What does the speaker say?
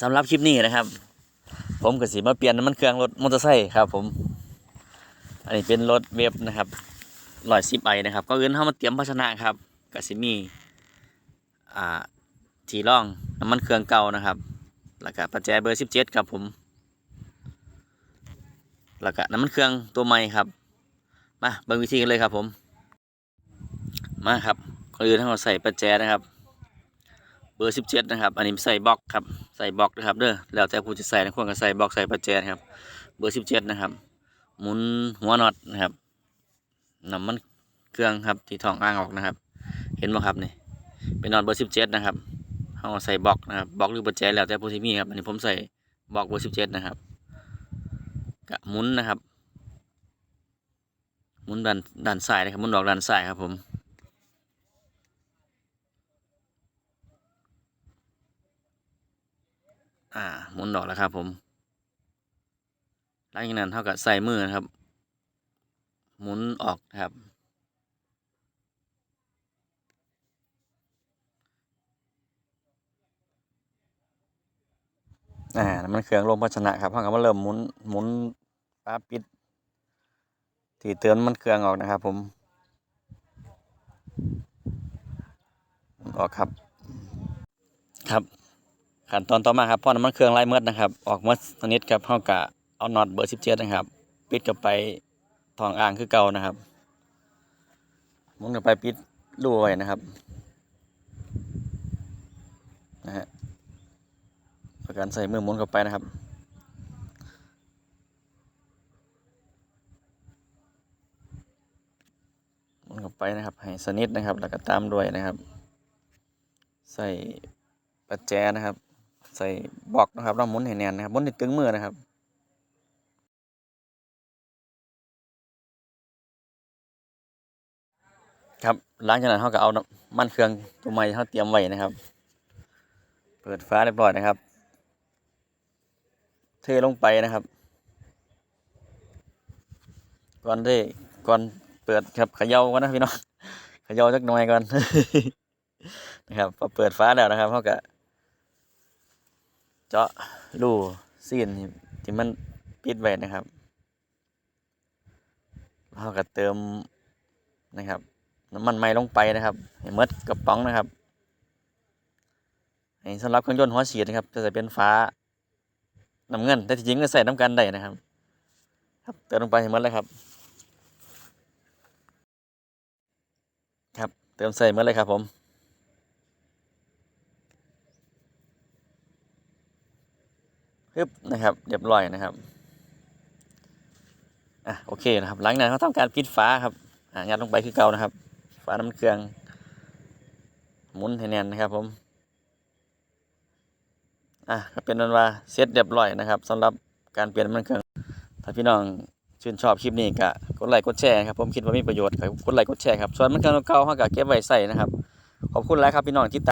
สำหรับคลิปนี้นะครับ ผมก็สิมาเปลี่ยนน้ำมันเครื่องรถมอเตอร์ไซค์ครับ ผม อันนี้เป็นรถเวฟนะครับร้อยสิบไอนะครับก็เอื้นเข้ามาเตรียมภาชนะครับก็สิมีอ่าทีร่องน้ำมันเครื่องเก่านะครับ แล้วก็ปัจจัยเบอร์สิบเจ็ดครับผม แล้วก็น้ำมันเครื่องตัวใหม่ครับ มาเบิ่งวิธีกันเลยครับผม มาครับก่อนอื่นเราใส่ปัจจัยนะครับ เบอร์สิบเจ็ดนะครับ อันนี้ใส่บล็อกครับ ใส่บล็อกนะครับเด้อแล้วแต่ผู้จะใส่นะควรก็ใส่บล็อกใส่ปัจจัยนะครับ เบอร์สิบเจ็ดนะครับ หมุนหัวน็อตนะครับน้ำมันเครื่องครับที่ท้องอ่างออกนะครับ เห็นไหมครับนี่เป็นน็อตเบอร์สิบเจ็ดนะครับเราใส่บล็อกนะครับบล็อกหรือปัจจัยแล้วแต่ผู้ที่มีครับอันนี้ผมใส่บล็อกเบอร์สิบเจ็ดนะครับกะหมุนนะครับหมุนด้านด้านซ้ายนะครับหมุนออกด้านซ้ายครับผม อ่าหมุนออกแล้วครับผมหลังจากนั้นเท่ากับใส่มือนะครับ หมุนออกนะครับอ่ามันเครื่องลงภาชนะครับเท่ากับว่าเริ่มหมุนหมุนฝาปิดที่เตือนมันเครื่องออกนะครับ ผมออกครับ ครับ ขั้นตอนต่อมาครับพอน้ำมันเครื่องไล่เมดนะครับ ออกเมดสนิทครับเท่ากับเอาน็อตเบอร์สิบเจ็ดนะครับ ปิดกับไปทองอ่างคือเก่านะครับมุนกับไปปิดรูไว้นะครับนะฮะประการใส่มือมุนเข้าไปนะครับมุนเข้าไปนะครับ ให้สนิทนะครับ แล้วก็ตามด้วยนะครับ ใส่ประแจนะครับ ใส่บล็อกนะครับแล้วหมุนให้แน่นนะครับหมุนให้ตึงมือนะครับครับหลังจากนั้นเขาก็เอามันเครื่องตัวใหม่ที่เขาเตรียมไว้นะครับ เปิดฟ้าเรียบร้อยนะครับ เทลงไปนะครับก่อนที่ก่อนเปิดครับขย่าก่อนนะพี่น้องขย่าสักหน่อยก่อนนะครับพอเปิดฟ้าแล้วนะครับเขาก็ เจาะรูซีนที่มันปิดไว้นะครับเขาก็เติมนะครับน้ำมันไม้ลงไปนะครับให้มดกระป๋องนะครับให้สำหรับเครื่องยนต์หัวฉีดนะครับ จะใส่เป็นฟ้าน้ำเงิน แต่ที่จริงก็ใส่น้ำกันได้นะครับ ครับเติมลงไปให้มดเลยครับ ครับเติมใส่มดเลยครับผม ปึ๊บนะครับเรียบร้อยนะครับอะโอเคนะครับ หลังนั้นเขาทำการปิดฝาครับอะยัดลงไปคือเก่านะครับฝาน้ำเครื่องหมุนให้แน่นนะครับผมอะก็เป็นนั้นว่าเสร็จเรียบร้อยนะครับสำหรับการเปลี่ยนน้ำมันเครื่อง ถ้าพี่น้องชื่นชอบคลิปนี้ก็กดไลค์กดแชร์ครับผมคิดว่ามีประโยชน์ก็กดไลค์กดแชร์ครับส่วนมันเครื่องเก่าๆเขาก็เก็บไว้ใส่นะครับขอบคุณหลายครับพี่น้องที่ตาม